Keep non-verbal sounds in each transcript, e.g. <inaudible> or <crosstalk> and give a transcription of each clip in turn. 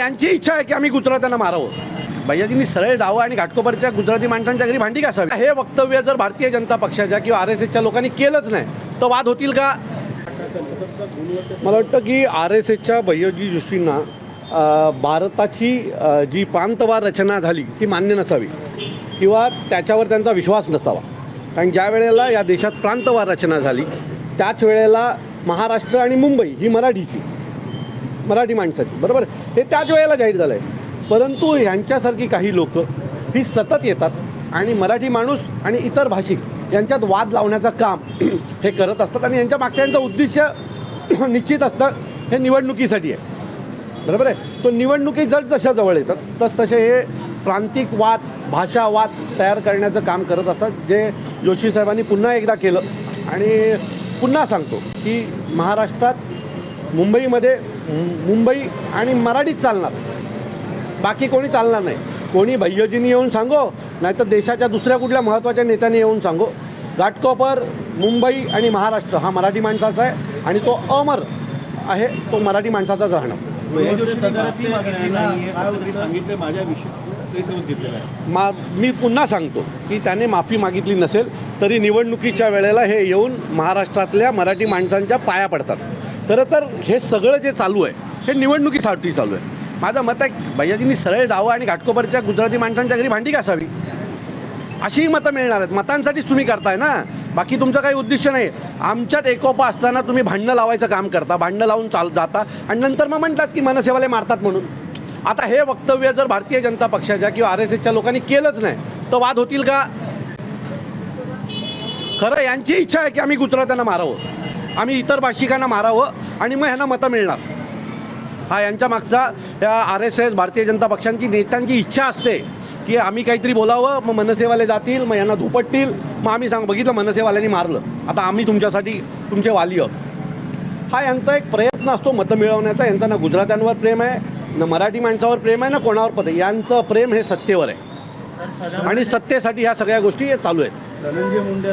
यांची इच्छा आहे की आम्ही गुजरात्यांना मारावं. भैयाजींनी सरळ डावं आणि घाटकोपरच्या गुजराती माणसांच्या घरी भांडी घासावी. हे वक्तव्य जर भारतीय जनता पक्षाच्या किंवा आर एस एसच्या लोकांनी केलंच नाही तर वाद होतील का? मला वाटतं की आर एस एसच्या भैयाजी दृष्टींना भारताची जी प्रांतवार रचना झाली ती मान्य नसावी. किंवा त्याच्यावर त्यांचा विश्वास नसावा. कारण ज्या वेळेला या देशात प्रांतवार रचना झाली त्याच वेळेला महाराष्ट्र आणि मुंबई ही मराठीची मराठी माणसाची बरोबर? हे त्याच वेळेला जाहीर झालं आहे परंतु ह्यांच्यासारखी काही लोक ही सतत येतात आणि मराठी माणूस आणि इतर भाषिक यांच्यात वाद लावण्याचं काम <clears throat> हे करत असतात आणि यांच्या मागच्या यांचं उद्दिष्ट <clears throat> निश्चित असतं हे निवडणुकीसाठी आहे. बरोबर आहे? सो निवडणुकी जर जशा जवळ येतात तस तसे हे प्रांतिक वाद भाषावाद तयार करण्याचं काम करत असतात जे जोशी साहेबांनी पुन्हा एकदा केलं. आणि पुन्हा सांगतो की महाराष्ट्रात मुंबईमध्ये मु- मुंबई आणि मराठीत चालणार. बाकी कोणी चालणार नाही. कोणी भैयजींनी येऊन सांगो नाहीतर देशाच्या दुसऱ्या कुठल्या महत्त्वाच्या नेत्याने येऊन सांगो. घाटकोपर मुंबई आणि महाराष्ट्र हा मराठी माणसाचा आहे आणि तो अमर आहे तो मराठी माणसाचाच राहणार. मा मी पुन्हा सांगतो की त्याने माफी मागितली नसेल तरी निवडणुकीच्या वेळेला हे येऊन महाराष्ट्रातल्या मराठी माणसांच्या पाया पडतात. खरं तर हे सगळं जे चालू आहे हे निवडणुकीसाठी चालू आहे. माझं मत आहे भैयाजींनी सरळ डावं आणि घाटकोपरच्या गुजराती माणसांच्या घरी भांडी घासावी. अशीही मतं मिळणार आहेत. मतांसाठीच तुम्ही करताय ना? बाकी तुमचं काही उद्दिष्ट नाही. आमच्यात एकोपा असताना तुम्ही भांडणं लावायचं काम करता भांडणं लावून चाल जाता आणि नंतर मग म्हणतात की मनसेवाले मारतात म्हणून. आता हे वक्तव्य जर भारतीय जनता पक्षाच्या किंवा आर एस एसच्या लोकांनी केलंच नाही तर वाद होतील का? खरं यांची इच्छा आहे की आम्ही गुजरात्यांना मारावं. आम्ही इतर भाषिकांना मारावं आणि मग ह्यांना मतं मिळणार. हा यांच्या मागचा या R S S Bharatiya Janata पक्षांची नेत्यांची इच्छा असते की आम्ही काहीतरी बोलावं मग मनसेवाले जातील मग यांना धुपटतील मग आम्ही सांग. बघितलं मनसेवाल्यांनी मारलं. आता आम्ही तुमच्यासाठी तुमचे वाली आहोत हा यांचा एक प्रयत्न असतो मतं मिळवण्याचा. यांचा ना गुजरात्यांवर प्रेम आहे ना मराठी माणसावर प्रेम आहे ना कोणावर पद यांचं प्रेम हे सत्तेवर आहे. आणि सत्तेसाठी ह्या सगळ्या गोष्टी हे चालू आहेत. धनंजय मुंडे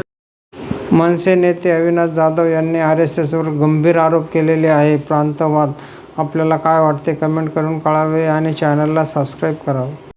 मनसे नेते अविनाश जाधव यांनी आर एस एसवर गंभीर आरोप केलेले आहे. प्रांतवाद. आपल्याला काय वाटते? कमेंट करून कळावे आणि चॅनलला सबस्क्राईब करावं.